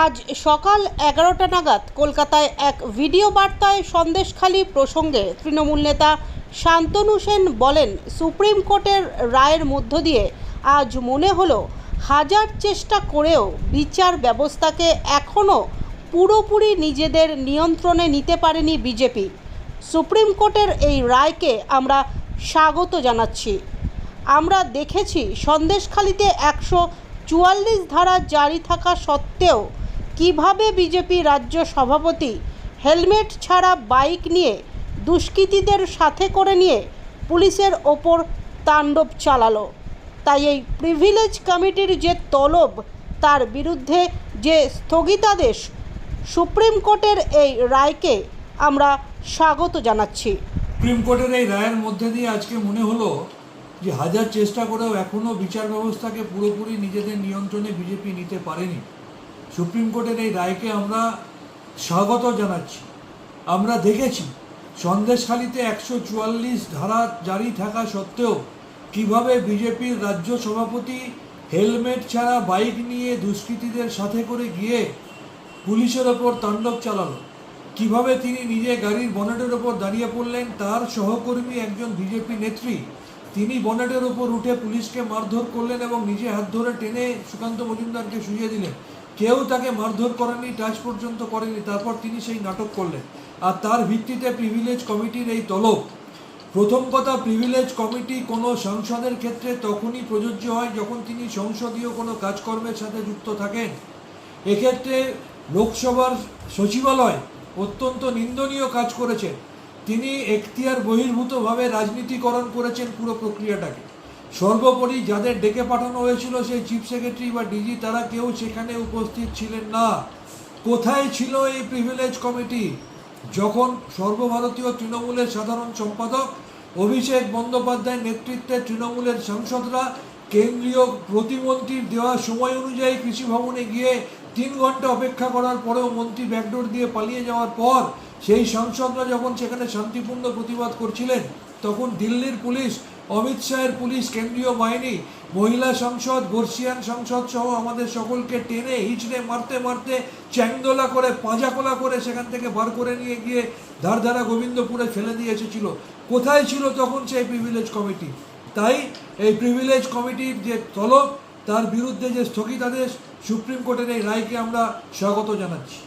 আজ সকাল এগারোটা নাগাদ কলকাতায় এক ভিডিও বার্তায় সন্দেশখালী প্রসঙ্গে তৃণমূল নেতা শান্তনু সেন বলেন, সুপ্রিম কোর্টের রায়ের মধ্য দিয়ে আজ মনে হলো হাজার চেষ্টা করেও বিচার ব্যবস্থাকে এখনও পুরোপুরি নিজেদের নিয়ন্ত্রণে নিতে পারেনি বিজেপি। সুপ্রিম কোর্টের এই রায়কে আমরা স্বাগত জানাচ্ছি। আমরা দেখেছি সন্দেশখালিতে একশো চুয়াল্লিশ ধারা জারি থাকা সত্ত্বেও কীভাবে বিজেপি রাজ্য সভাপতি হেলমেট ছাড়া বাইক নিয়ে দুষ্কৃতীদের সাথে করে নিয়ে পুলিশের ওপর তাণ্ডব চালালো? তাই এই প্রিভিলেজ কমিটির যে তলব, তার বিরুদ্ধে যে স্থগিতাদেশ, সুপ্রিম কোর্টের এই রায়কে আমরা স্বাগত জানাচ্ছি। সুপ্রিম কোর্টের এই রায়ের মধ্যে দিয়ে আজকে মনে হলো যে হাজার চেষ্টা করেও এখনও বিচার ব্যবস্থাকে পুরোপুরি নিজেদের নিয়ন্ত্রণে বিজেপি নিতে পারেনি। সুপ্রিম কোর্টের এই রায়কে আমরা স্বাগত জানাচ্ছি। আমরা দেখেছি সন্দেশখালিতে একশো চুয়াল্লিশ ধারা জারি থাকা সত্ত্বেও কীভাবে বিজেপির রাজ্য সভাপতি হেলমেট ছাড়া বাইক নিয়ে দুষ্কৃতীদের সাথে করে গিয়ে পুলিশের ওপর তাণ্ডব চালালো, কীভাবে তিনি নিজে গাড়ির বনেটের ওপর দাঁড়িয়ে পড়লেন, তার সহকর্মী একজন বিজেপি নেত্রী তিনি বনেটের ওপর উঠে পুলিশকে মারধর করলেন এবং নিজে হাত ধরে টেনে সুকান্ত মজুমদারকে শুয়ে দিলেন। কেউ তাকে মারধর করেনি, টাচ পর্যন্ত করেনি, তারপর তিনি সেই নাটক করলেন। আর তার ভিত্তিতে প্রিভিলেজ কমিটির এই তলব। প্রথম কথা প্রিভিলেজ কমিটি কোনো সাংসদের ক্ষেত্রে তখনই প্রযোজ্য হয় যখন তিনি সংসদীয় কোনো কাজকর্মের সাথে যুক্ত থাকেন। এক্ষেত্রে লোকসভার সচিবালয় অত্যন্ত নিন্দনীয় কাজ করেছেন তিনি এখতিয়ার বহির্ভূতভাবে রাজনীতিকরণ করেছেন পুরো প্রক্রিয়াটাকে। সর্বোপরি যাদের ডেকে পাঠানো হয়েছিল সেই চিফ সেক্রেটারি বা ডিজি, তারা কেউ সেখানে উপস্থিত ছিলেন না। কোথায় ছিল এই প্রিভিলেজ কমিটি যখন সর্বভারতীয় তৃণমূলের সাধারণ সম্পাদক অভিষেক বন্দ্যোপাধ্যায়ের নেতৃত্বে তৃণমূলের সাংসদরা কেন্দ্রীয় প্রতিমন্ত্রীর দেওয়া সময় অনুযায়ী কৃষি ভবনে গিয়ে তিন ঘণ্টা অপেক্ষা করার পরেও মন্ত্রী ব্যাকডোর দিয়ে পালিয়ে যাওয়ার পর সেই সাংসদরা যখন সেখানে শান্তিপূর্ণ প্রতিবাদ করছিলেন, তখন দিল্লির পুলিশ, অমিত শাহের পুলিশ, কেন্দ্রীয় বাহিনী, মহিলা সংসদ, বর্ষিয়ান সংসদ সহ আমাদের সকলকে টেনে হিচড়ে মারতে মারতে চ্যাংদোলা করে, পাঁজাকোলা করে সেখান থেকে বার করে নিয়ে গিয়ে ধারধারা গোবিন্দপুরে ফেলে দিয়ে এসেছিল। কোথায় ছিল তখন সেই প্রিভিলেজ কমিটি তাই এই প্রিভিলেজ কমিটির যে তলব তার বিরুদ্ধে যে স্থগিতাদেশ সুপ্রিম কোর্টের এই রায়কে আমরা স্বাগত জানাচ্ছি।